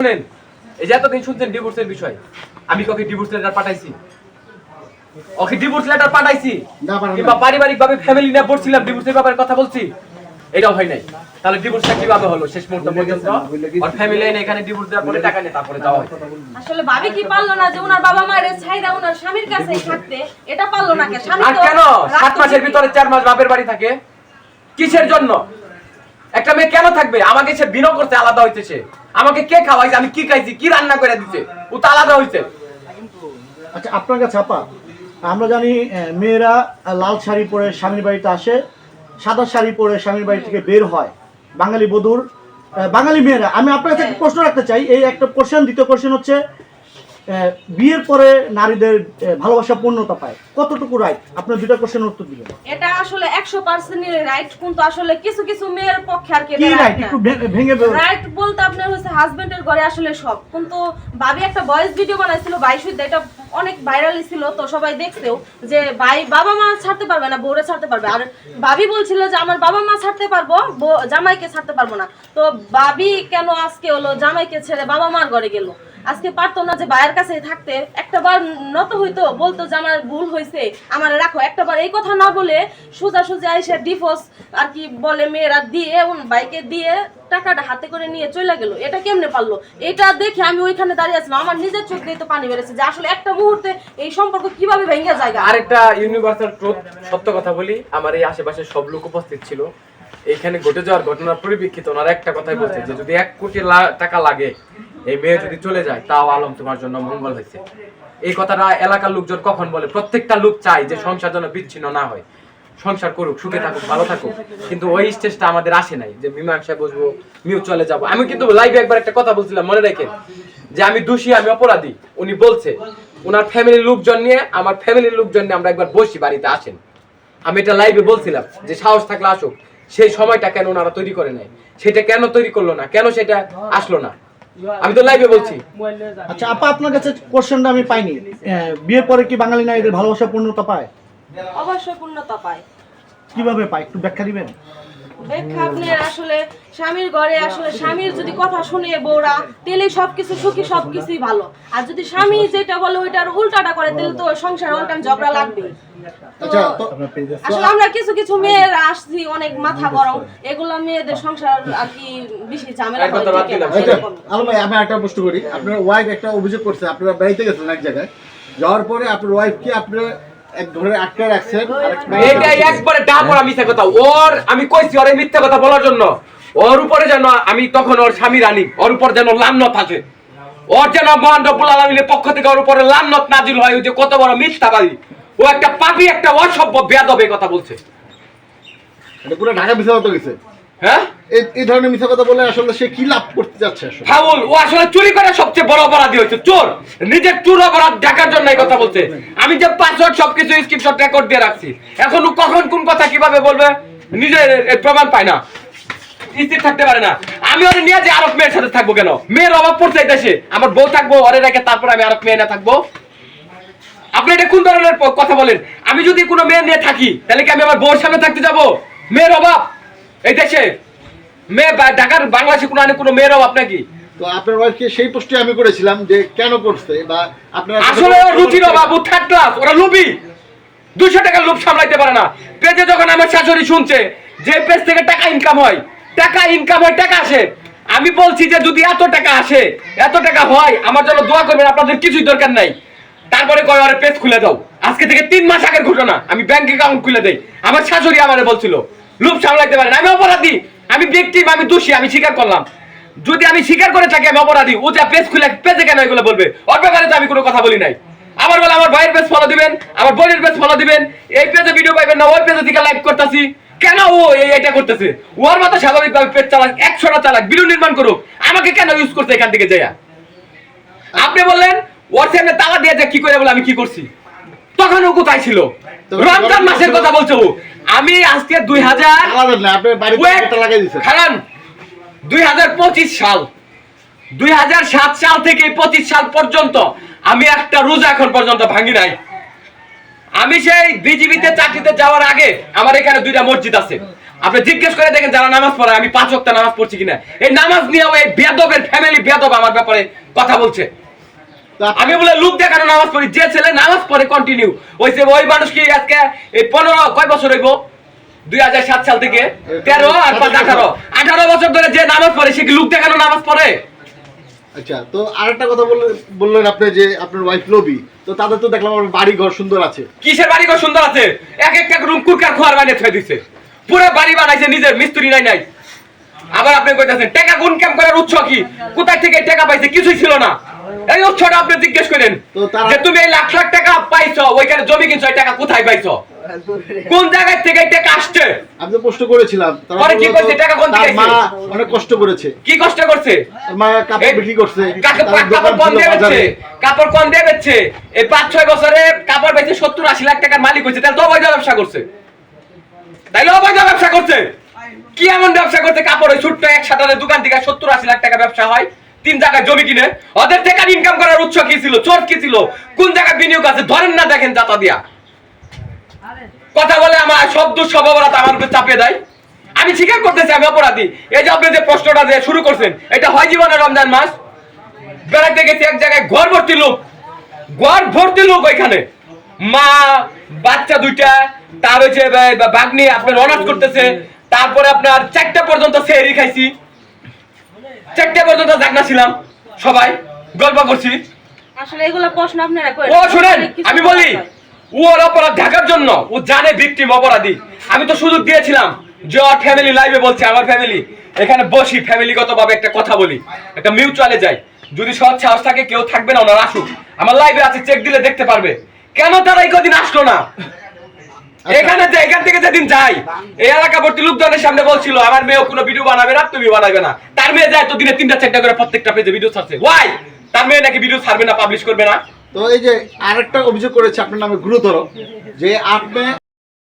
শুনেন এই যে এতদিন শুনছেন ডিভোর্সের বিষয় আমি কাউকে ডিভোর্স লেটার পাঠাইছি। ওকে ডিভোর্স লেটার পাঠাইছি কিংবা পারিবারিক ভাবে ফ্যামিলি নিয়ে পড়ছিলাম ডিভোর্সের ব্যাপারে কথা বলছি এটাও হয় নাই। তাহলে ডিভোর্সটা কীভাবে হলো? শেষ মুহূর্ত পর্যন্ত আর ফ্যামিলি এনে এখানে ডিভোর্স দেওয়ার পরে টাকা নিয়ে তারপরে যাওয়া হয়। আসলে ভাবি কি পারল না যে ওনার বাবা মায়ের ওনার স্বামীর কাছেই থাকতে এটা পারল না কে? স্বামী আর কেন? সাত মাসের ভিতরে চার মাস বাপের বাড়ি থাকে। কিসের জন্য? একটা মেয়ে কেন থাকবে? আমাকে সে বিনো করতে আলাদা হইছে সে আমাকে কে খাওয়াইছে? আমি কি খাইছি? কি রান্না করে দিছে? ও তো আলাদা হইছে। আচ্ছা আপনার কাছে আপা, আমরা জানি মেয়েরা লাল শাড়ি পরে স্বামীর বাড়িতে আসে, সাদা শাড়ি পরে স্বামীর বাড়ি থেকে বের হয়। বাঙালি বধুর বাঙালি মেয়েরা। আমি আপনার কাছে প্রশ্ন রাখতে চাই। এই একটা কোশ্চেন দ্বিতীয় কোশ্চেন হচ্ছে বিয়ের পরে নারীদের ভালোবাসা পূর্ণতা পায়। কতটুকু রাইট আপনার দুটা কোশ্চেন উত্তর দিবেন। এটা আসলে একশো পার্সেন্ট রাইট কিন্তু আসলে কিছু কিছু মেয়ের পক্ষে আর কি রাইট একটু ভেঙে। রাইট বলতে আপনার হচ্ছে হাজবেন্ডের ঘরে আসলে সব। কিন্তু ভাবি একটা ভয়েস ভিডিও বানাইছিল বাইশুদ্ধ এটা অনেক ভাইরাল ছিল তো সবাই দেখতেও যে ভাই বাবা মা ছাড়তে পারবে না বউরে ছাড়তে পারবে। আর ভাবি বলছিল যে আমার বাবা মা ছাড়তে পারব জামাইকে ছাড়তে পারব না। তো ভাবি কেন আজকে হলো জামাইকে ছেড়ে বাবা মার ঘরে গেল? আজকে পারতো না যে ভাইয়ের কাছে থাকতে। একটা বার নত হইতো, বলতো যে আমার ভুল হয়েছে আমার রাখো। একটা বার এই কথা না বলে সোজা সোজা আইসা ডিভোর্স আর কি বলে মেয়েরা দিয়ে বাইকে দিয়ে টাকাটা হাতে করে নিয়ে চলে গেল। এটা কেমনে পারল? এটা দেখে আমি ওইখানে দাঁড়িয়ে আছিলাম। আমার নিজের চোখ দিয়ে তো পানি বেড়েছে যে আসলে একটা মুহূর্তে এই সম্পর্ক কীভাবে ভেঙে যায় আরেকটা ইউনিভার্সাল ট্রুথ সত্য কথা বলি, আমার এই আশেপাশে সব লোক উপস্থিত ছিল। এইখানে ঘটে যাওয়ার ঘটনার পরিপ্রেক্ষিতে ওনারা একটা কথাই বলছে যে যদি এক কোটি টাকা লাগে এই মেয়ে যদি চলে যায়, তাও আলম তোমার জন্য মঙ্গল হয়েছে। এই কথাটা এলাকার লোকজন কখন বলে? প্রত্যেকটা লোক চায় যে সংসার যেন বিচ্ছিন্ন না হয়। সংসার করুক, সুখে থাকুক, ভালো থাকুক। কিন্তু ওই স্টেজটা আমাদের আসে নাই যে মীমাংসায় বসবো মিউ চলে যাব। আমি কিন্তু লাইভে একবার একটা কথা বলছিলাম, মনে রেখে। যে আমি দোষী, আমি অপরাধী। উনি বলছে ওনার ফ্যামিলির লোকজন নিয়ে, আমার ফ্যামিলির লোকজন নিয়ে আমরা একবার বসি, বাড়িতে আসেন। আমি এটা লাইভে বলছিলাম, যে সাহস থাকলে আসুক। সেই সময়টা কেন ওনারা তৈরি করে নাই? সেটা কেন তৈরি করল না? কেন সেটা আসলো না? আমি তো লাইভে বলছি। আচ্ছা আপা আপনার কাছে কোশ্চেনটা আমি পাইনি। বিয়ের পরে কি বাঙালি নারীদের ভালোবাসা পূর্ণতা পায়? অবশ্যই পূর্ণতা পায়। কীভাবে পায়? একটু ব্যাখ্যা দিবেন? ব্যাখ্যা আপনার আসলে স্বামীর ঘরে আসলে স্বামীর যদি কথা শুনে বউরা তাহলে সবকিছু সুখী সবকিছুই ভালো। আর যদি স্বামী যেটা বলে ওইটার উল্টাটা করে তাহলে তো সংসার ঝগড়া লাগবে আচ্ছা আসলে আমরা কিছু কিছু মেয়ের আসছি অনেক মাথা গরম। এগুলো মেয়েদের সংসার আর কি বেশি ঝামেলা। আচ্ছা আমি একটা প্রশ্ন করি। আপনার ওয়াইফ একটা অভিযোগ করছে আপনারা বাড়িতে গেছেন এক জায়গায়। যাওয়ার পরে আপনার ওয়াইফকে আপনারা এটা একবারে পড়া মিথ্যা কথা। ওর আমি কইছি ওর মিথ্যা কথা বলার জন্য। ওর উপরে যেন আমি তখন ওর স্বামী রানী ওর উপর যেন আছে ওর যেন মহান রব্বুল আলমিনের পক্ষ থেকে ওর উপরে লামনত নাজিল হয় ওই যে কত বড় মিথ্যাবাদী। ও একটা পাপি একটা অসভ্য বেয়াদব এই কথা বলছে। এটা পুরো ঢাকা গেছে। হ্যাঁ? এই ধরনের মিথ্যা কথা বলে আসলে সে কি লাভ করতে যাচ্ছে আসলে? ফাউল ও আসলে চুরি করে সবচেয়ে বড় অপরাধী হয়েছে। চোর নিজের চুর অপরাধ দেখার জন্য এই কথা বলছে। আমি যে পাসওয়ার্ড সবকিছু স্ক্রিনশট রেকর্ড দিয়ে রাখছি। এখন ও কখন কোন কথা কীভাবে বলবে নিজের প্রমাণ পায় না। স্থির থাকতে পারে না। আমি ওরে নিয়ে যে আরব মেয়ের সাথে থাকব কেন? মেয়ের অভাব পড়ছে এই দেশে। আমার বউ থাকব ওরে রেখে তারপর আমি আরব মেয়ে না থাকব। আপনি এটা কোন ধরনের কথা বলেন? আমি যদি কোনো মেয়ে নিয়ে থাকি তাহলে কি আমি আমার বউর সামনে থাকতে যাব? মেয়ের অভাব। এই দেশে মেয়ে ঢাকার বাংলাদেশে কোনো আনে কোনো মেয়ের অভাব নাকি? তো আপনার ওয়াইফকে সেই আমি করেছিলাম যে কেন করছে বা আপনারা আসলে রুচির অভাব থার্ড ক্লাস ওরা লুবি। টাকার লোভ সামলাইতে পারে না। পেজে যখন আমার শাশুড়ি শুনছে যে পেজ থেকে টাকা ইনকাম হয় টাকা ইনকাম হয় টাকা আসে। আমি বলছি যে যদি এত টাকা আসে এত টাকা হয় আমার জন্য দোয়া করবেন আপনাদের কিছুই দরকার নাই। তারপরে কয় আরে পেজ খুলে দাও। আজকে থেকে তিন মাস আগের ঘটনা আমি ব্যাংক অ্যাকাউন্ট খুলে দেই। আমার শাশুড়ি আমারে বলছিল লোভ সামলাইতে পারেন আমি অপরাধী। আমি ব্যক্তি আমি দোষী, আমি স্বীকার করলাম। যদি আমি স্বীকার করে থাকি, আমি অপরাধী। ও যা পেজ খুলে, পেজে কেন এগুলো বলবে? ওর ব্যাপারে তো আমি কোনো কথা বলি নাই। আবার বলে, আমার ভাইয়ের পেজ ফলো দিবেন, আমার বোনের পেজ ফলো দিবেন। এই পেজে ভিডিও পাইবেন না, ওই পেজে থেকে লাইভ করতেছি। কেন ও এটা করতেছে? ওর মতো স্বাভাবিকভাবে পেজ চালাক, একশোটা চালাক ভিডিও নির্মাণ করুক। আমাকে কেন ইউজ করতে এখান থেকে যাইয়া? আপনি বললেন, ওর সামনে তালা দিয়ে যা কি করে বলে আমি কি করছি? তখন ও কোথায় ছিল? রমজান মাসের কথা বলছো? আমি আজকে দুই হাজার আলাদা না আপনার বাড়িতে Wait! একটা লাগাই দিচ্ছেন কারণ দুই হাজার পঁচিশ সাল। দুই হাজার সাত সাল থেকে পঁচিশ সাল পর্যন্ত আমি একটা রোজা এখন পর্যন্ত ভাঙি নাই। আমি সেই বিজিবিতে চাকরিতে যাওয়ার আগে আমার এখানে দুইটা মসজিদ আছে। আপনি জিজ্ঞেস করে দেখেন যারা নামাজ পড়ে আমি পাঁচ ওয়াক্ত নামাজ পড়ছি কিনা। এই নামাজ নিয়েও এই বেদবের ফ্যামিলি বেদব আমার ব্যাপারে কথা বলছে। আমি বলে লোক দেখানো নামাজ পড়ি যে ছেলে নামাজ পড়ে কন্টিনিউ ওই যে ওই মানুষ কি আজকে এই পনেরো কয় বছর হইব? দুই হাজার সাত সাল থেকে। তেরো আর পাঁচ আঠারো। আঠারো বছর ধরে যে নামাজ পড়ে সে কি লোক দেখানো নামাজ পড়ে? আচ্ছা তো আরেকটা কথা বললেন আপনি যে আপনার ওয়াইফ লবি তো তাদের তো দেখলাম আপনার বাড়ি ঘর সুন্দর আছে। কিসের বাড়ি ঘর সুন্দর আছে? এক একটা রুম কুরকার খোয়ার বানিয়ে থয়ে দিছে। পুরো বাড়ি বানাইছে নিজের মিস্ত্রি নাই নাই। আবার আপনি কইতাছেন টাকা গুন কাম করার উৎস কি? কোথায় থেকে টাকা পাইছে? কিছুই ছিল না। এই উৎসটা আপনি জিজ্ঞেস করেন যে তুমি এই লাখ লাখ টাকা পাইছো ওইখানে জমি কিনছো এই টাকা কোথায় পাইছো? কোন জায়গা থেকে এই টাকা আসছে? আমি তো প্রশ্ন করেছিলাম। পরে কি করছে? টাকা কোন থেকে মা অনেক কষ্ট করেছে। কি কষ্ট করছে? মা কাপড় বিক্রি করছে। কাপড় কম দিয়ে বেচছে? কাপড় কম দিয়ে বেচছে? এই পাঁচ ছয় বছরে কাপড় বেচে সত্তর আশি লাখ টাকার মালিক হয়েছে তাহলে তো অবৈধ ব্যবসা করছে। তাইলে অবৈধ ব্যবসা করছে? কি এমন ব্যবসা করছে? কাপড় ওই ছোট্ট এক সাটারের দোকান থেকে সত্তর আশি লাখ টাকা ব্যবসা হয়। তিন জায়গায় জমি কিনে। ওদের থেকে ইনকাম করার উৎস কি ছিল? চোর কি ছিল? কোন জায়গায় বিনিয়োগ আছে? ধরেন না দেখেন জাতা দিয়া। কথা বলে আমার সব দোষ অপরাধ আমার উপর চাপিয়ে দেয়। আমি স্বীকার করতেছি, আমি অপরাধী। এই যে আপনি যে প্রশ্নটা যে শুরু করছেন, এটা হয় জীবনে রমজান মাস? বেড়াতে গেছি এক জায়গায়, ঘর ভর্তি লোক। ঘর ভর্তি লোক ওইখানে। মা, বাচ্চা দুইটা, তার হচ্ছে বাগনি আপনার অনার্স করতেছে। তারপরে আপনার চারটা পর্যন্ত সেহরি খাইছি। চারটা পর্যন্ত জাগনা ছিলাম সবাই গল্প করছি। আসলে এগুলো প্রশ্ন আপনারা করেন। ও শুনেন আমি বলি ও ওর অপরাধ ঢাকার জন্য ও জানে ভিকটিম অপরাধী। আমি তো সুযোগ দিয়েছিলাম যে ওর ফ্যামিলি লাইভে বলছে আমার ফ্যামিলি এখানে বসি ফ্যামিলিগত ভাবে একটা কথা বলি একটা মিউচুয়ালে যাই। যদি সৎ সাহস থাকে কেউ থাকবে না ওনারা আসুক। আমার লাইভে আছে চেক দিলে দেখতে পারবে। কেন তারা এই কদিন আসলো না? এখানে যে এখান থেকে যেদিন যাই এই এলাকা ভর্তি লোকজনের সামনে বলছিল আমার মেয়ে কোনো ভিডিও বানাবে না তুমি বানাবে না। তার মেয়ে যায় তো দিনে তিনটা চারটা করে প্রত্যেকটা পেজে ভিডিও ছাড়ছে। ওয়াই তার মেয়ে নাকি ভিডিও ছাড়বে না পাবলিশ করবে না? তো এই যে আরেকটা অভিযোগ করেছে আপনার নামে গুরুতর যে আপনি